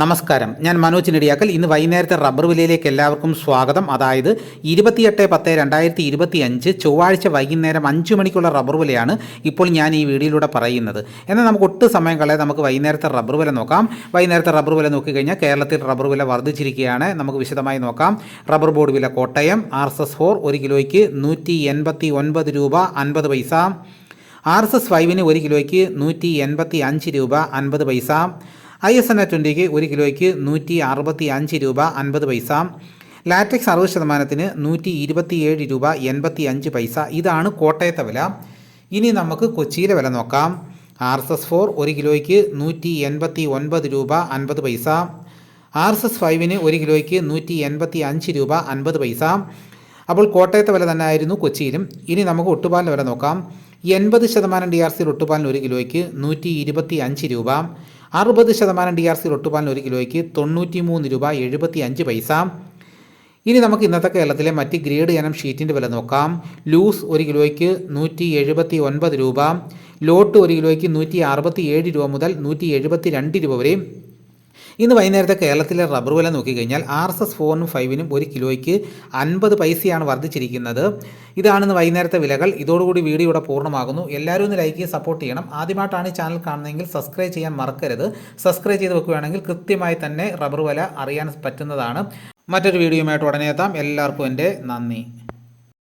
നമസ്കാരം. ഞാൻ മനോജ് നെടിയാക്കൽ. ഇന്ന് വൈകുന്നേരത്തെ റബ്ബർ വിലയിലേക്ക് എല്ലാവർക്കും സ്വാഗതം. അതായത് ഇരുപത്തിയെട്ട് പത്ത് രണ്ടായിരത്തി ഇരുപത്തി അഞ്ച് ചൊവ്വാഴ്ച വൈകുന്നേരം അഞ്ച് മണിക്കുള്ള റബ്ബർ വിലയാണ് ഇപ്പോൾ ഞാൻ ഈ വീഡിയോയിലൂടെ പറയുന്നത്. എന്നാൽ നമുക്ക് ഒട്ടും സമയം കളയാതെ നമുക്ക് വൈകുന്നേരത്തെ റബ്ബർ വില നോക്കാം. വൈകുന്നേരത്തെ റബ്ബർ വില നോക്കിക്കഴിഞ്ഞാൽ കേരളത്തിൽ റബ്ബർ വില വർദ്ധിച്ചിരിക്കുകയാണ്. നമുക്ക് വിശദമായി നോക്കാം. റബ്ബർ ബോർഡ് വില Kottayam R S S four ഒരു കിലോയ്ക്ക് നൂറ്റി എൺപത്തി ഒൻപത് രൂപ അൻപത് പൈസ. ആർ എസ് എസ് ഫൈവിന് ഒരു കിലോയ്ക്ക് നൂറ്റി എൺപത്തി അഞ്ച് രൂപ അൻപത് പൈസ. ഐ എസ് എൻ എ ട്വന്റിക്ക് ഒരു കിലോയ്ക്ക് നൂറ്റി അറുപത്തി അഞ്ച് രൂപ അൻപത് പൈസ ലാറ്റക്സ് അറുപത് ശതമാനത്തിന് നൂറ്റി ഇരുപത്തിയേഴ് രൂപ എൺപത്തി അഞ്ച് പൈസ. ഇതാണ് കോട്ടയത്തെ വില. ഇനി നമുക്ക് കൊച്ചിയിലെ വില നോക്കാം. ആർ എസ് എസ് ഫോർ ഒരു കിലോയ്ക്ക് നൂറ്റി എൺപത്തി ഒൻപത് രൂപ അൻപത് പൈസ ആർ എസ് എസ് ഫൈവിന് ഒരു കിലോയ്ക്ക് നൂറ്റി എൺപത്തി അഞ്ച് രൂപ അൻപത് പൈസ. അപ്പോൾ കോട്ടയത്തെ വില തന്നെ ആയിരുന്നു കൊച്ചിയിലും. ഇനി നമുക്ക് ഒട്ടുപാലിന്റെ വില നോക്കാം. എൺപത് ശതമാനം ഡി ആർ സിയിൽ ഒട്ടുപാലിന് ഒരു കിലോയ്ക്ക് നൂറ്റി ഇരുപത്തി അഞ്ച് രൂപ. അറുപത് ശതമാനം ഡി ആർ സി ഒട്ടുപാലിന് ഒരു കിലോയ്ക്ക് തൊണ്ണൂറ്റി മൂന്ന് രൂപ എഴുപത്തി അഞ്ച് പൈസ. ഇനി നമുക്ക് ഇന്നത്തെ കേരളത്തിലെ മറ്റ് ഗ്രേഡ് ഇനം ഷീറ്റിന്റെ വില നോക്കാം. ലൂസ് ഒരു കിലോയ്ക്ക് നൂറ്റി എഴുപത്തി ഒൻപത് രൂപ. ലോട്ട് ഒരു കിലോയ്ക്ക് നൂറ്റി അറുപത്തി ഏഴ് രൂപ മുതൽ നൂറ്റി എഴുപത്തി രണ്ട് രൂപ വരെയും ഇന്ന് വൈകുന്നേരത്തെ കേരളത്തിലെ റബ്ബർ വില നോക്കിക്കഴിഞ്ഞാൽ ആർ എസ് എസ് ഫോറിനും ഫൈവിനും ഒരു കിലോയ്ക്ക് അൻപത് പൈസയാണ് വർദ്ധിച്ചിരിക്കുന്നത്. ഇതാണെന്ന് വൈകുന്നേരത്തെ വിലകൾ. ഇതോടുകൂടി വീഡിയോ ഇവിടെ പൂർണമാകുന്നു. എല്ലാവരും ഒന്ന് ലൈക്ക് ചെയ്ത് സപ്പോർട്ട് ചെയ്യണം. ആദ്യമായിട്ടാണ് ഈ ചാനൽ കാണുന്നതെങ്കിൽ സബ്സ്ക്രൈബ് ചെയ്യാൻ മറക്കരുത്. സബ്സ്ക്രൈബ് ചെയ്ത് വെക്കുകയാണെങ്കിൽ കൃത്യമായി തന്നെ റബ്ബർ വില അറിയാൻ പറ്റുന്നതാണ്. മറ്റൊരു വീഡിയോയുമായിട്ട് ഉടനെ എത്താം. എല്ലാവർക്കും എന്റെ നന്ദി.